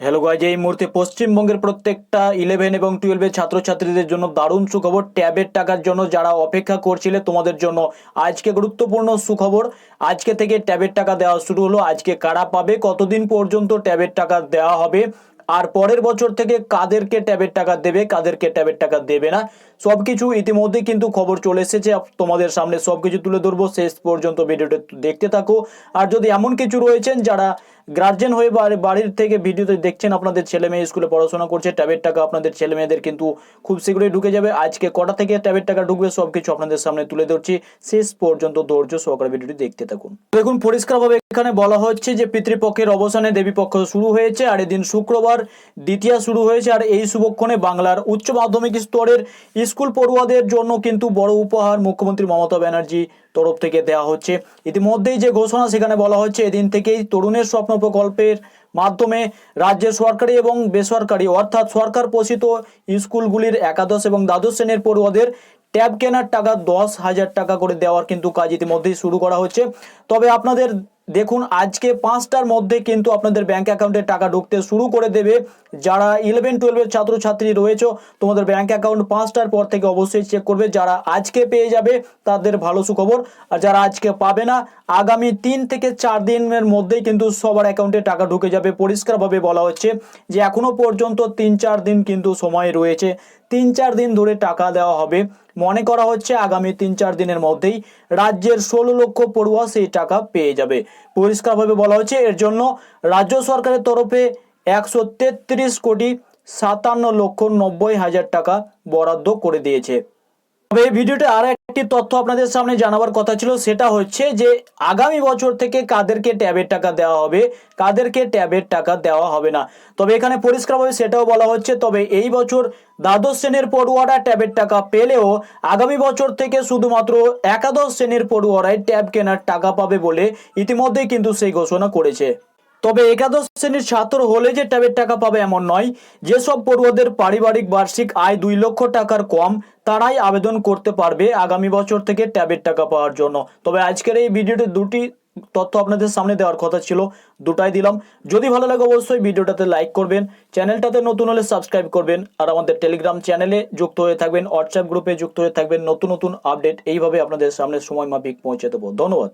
Hello guys এই মুহূর্তে পশ্চিমবঙ্গের প্রত্যেকটা ইলেভেন এবং টুয়েলভের ছাত্রছাত্রীদের জন্য দারুণ সুখবর। ট্যাবের টাকার জন্য যারা অপেক্ষা করছিলে, তোমাদের জন্য আজকে গুরুত্বপূর্ণ সুখবর। আজকে থেকে ট্যাবের টাকা দেওয়া শুরু হলো। আজকে কারা পাবে? কতদিন পর্যন্ত ট্যাবের টাকা দেওয়া হবে? আর পরের বছর থেকে কাদেরকে ট্যাবের টাকা দেবে, কাদেরকে ট্যাবের টাকা দেবে না। সবকিছু ইতিমধ্যে কিন্তু খবর চলে এসেছে। তোমাদের সামনে সবকিছু তুলে ধরবো। শেষ পর্যন্ত ভিডিওটা দেখতে থাকো। আর যদি এমন কিছু রয়েছেন যারা গার্জেন হয়ে বাড়ি- বাড়ির থেকে ভিডিওতে দেখছেন, আপনাদের ছেলে মেয়ে স্কুলে পড়াশোনা করছে, ট্যাবের টাকা আপনাদের ছেলে মেয়েদের কিন্তু খুব শীঘ্রই ঢুকে যাবে। আজকে কটা থেকে ট্যাবের টাকা ঢুকবে সবকিছু আপনাদের সামনে তুলে ধরছি। শেষ পর্যন্ত ধৈর্য সহকারে ভিডিওটি দেখতে থাকুন। দেখুন, পরিষ্কারভাবে এখানে বলা হচ্ছে যে, পিতৃপক্ষের অবসানে দেবী পক্ষ শুরু হয়েছে আর এদিন শুক্রবার দ্বিতীয়া শুরু হয়েছে আর এই শুভক্ষণে বাংলার উচ্চ মাধ্যমিক স্তরের স্কুল পড়ুয়াদের জন্য কিন্তু বড় উপহার মুখ্যমন্ত্রী মমতা ব্যানার্জি তরফ থেকে দেওয়া হচ্ছে। ইতিমধ্যেই যে ঘোষণা সেখানে বলা হচ্ছে, এদিন থেকেই তরুণের স্বপ্ন প্রকল্পের মাধ্যমে রাজ্যের সরকারি এবং বেসরকারি অর্থাৎ সরকার পোষিত স্কুলগুলির একাদশ এবং দ্বাদশ শ্রেণির পড়ুয়াদের ট্যাব কেনার টাকা দশ হাজার টাকা করে দেওয়ার কিন্তু কাজ ইতিমধ্যেই শুরু করা হচ্ছে। তবে আপনাদের দেখুন, আজকে পাঁচটার মধ্যে কিন্তু আপনাদের ব্যাঙ্ক অ্যাকাউন্টে টাকা ঢুকতে শুরু করে দেবে। যারা ইলেভেন টুয়েলভের ছাত্রছাত্রী রয়েছে, তোমাদের ব্যাঙ্ক অ্যাকাউন্ট পাঁচটার পর থেকে অবশ্যই চেক করবে। যারা আজকে পেয়ে যাবে, তাদের ভালো সুখবর। আর যারা আজকে পাবে না, আগামী তিন থেকে চার দিনের মধ্যেই কিন্তু সবার অ্যাকাউন্টে টাকা ঢুকে যাবে। পরিষ্কারভাবে বলা হচ্ছে যে, এখনও পর্যন্ত তিন, চার দিন কিন্তু সময় রয়েছে। তিন চার দিন ধরে টাকা দেওয়া হবে। মনে করা হচ্ছে আগামী তিন চার দিনের মধ্যেই রাজ্যের ষোলো লক্ষ পড়ুয়া সেই টাকা পেয়ে যাবে। পরিষ্কারভাবে বলা হচ্ছে, এর জন্য রাজ্য সরকারের তরফে একশো তেত্রিশ কোটি সাতান্ন লক্ষ নব্বই হাজার টাকা বরাদ্দ করে দিয়েছে। তবে এই ভিডিওতে আর একটি তথ্য আপনাদের সামনে জানাবার কথা ছিল, সেটা হচ্ছে যে আগামী বছর থেকে কাদেরকে ট্যাবের টাকা দেওয়া হবে, কাদেরকে ট্যাবের টাকা দেওয়া হবে না। তবে এখানে পরিষ্কারভাবে সেটাও বলা হচ্ছে, তবে এই বছর দ্বাদশ শ্রেণির পড়ুয়ারা ট্যাবের টাকা পেলেও আগামী বছর থেকে শুধুমাত্র একাদশ শ্রেণির পড়ুয়ারাই ট্যাব কেনার টাকা পাবে বলে ইতিমধ্যেই কিন্তু সেই ঘোষণা করেছে। তবে একাদশ শ্রেণির ছাত্র হলে যে ট্যাবের টাকা পাবে এমন নয়। যেসব পড়ুয়াদের পারিবারিক বার্ষিক আয় দুই লক্ষ টাকার কম, তারাই আবেদন করতে পারবে আগামী বছর থেকে ট্যাবের টাকা পাওয়ার জন্য। তবে আজকের এই ভিডিওতে দুটি তথ্য আপনাদের সামনে দেওয়ার কথা ছিল, দুটাই দিলাম। যদি ভালো লাগে অবশ্যই ভিডিওটাতে লাইক করবেন, চ্যানেলটাতে নতুন হলে সাবস্ক্রাইব করবেন, আর আমাদের টেলিগ্রাম চ্যানেলে যুক্ত হয়ে থাকবেন, হোয়াটসঅ্যাপ গ্রুপে যুক্ত হয়ে থাকবেন নতুন নতুন আপডেট। এইভাবে আপনাদের সামনে সময় মাফিক পৌঁছে দেবো। ধন্যবাদ।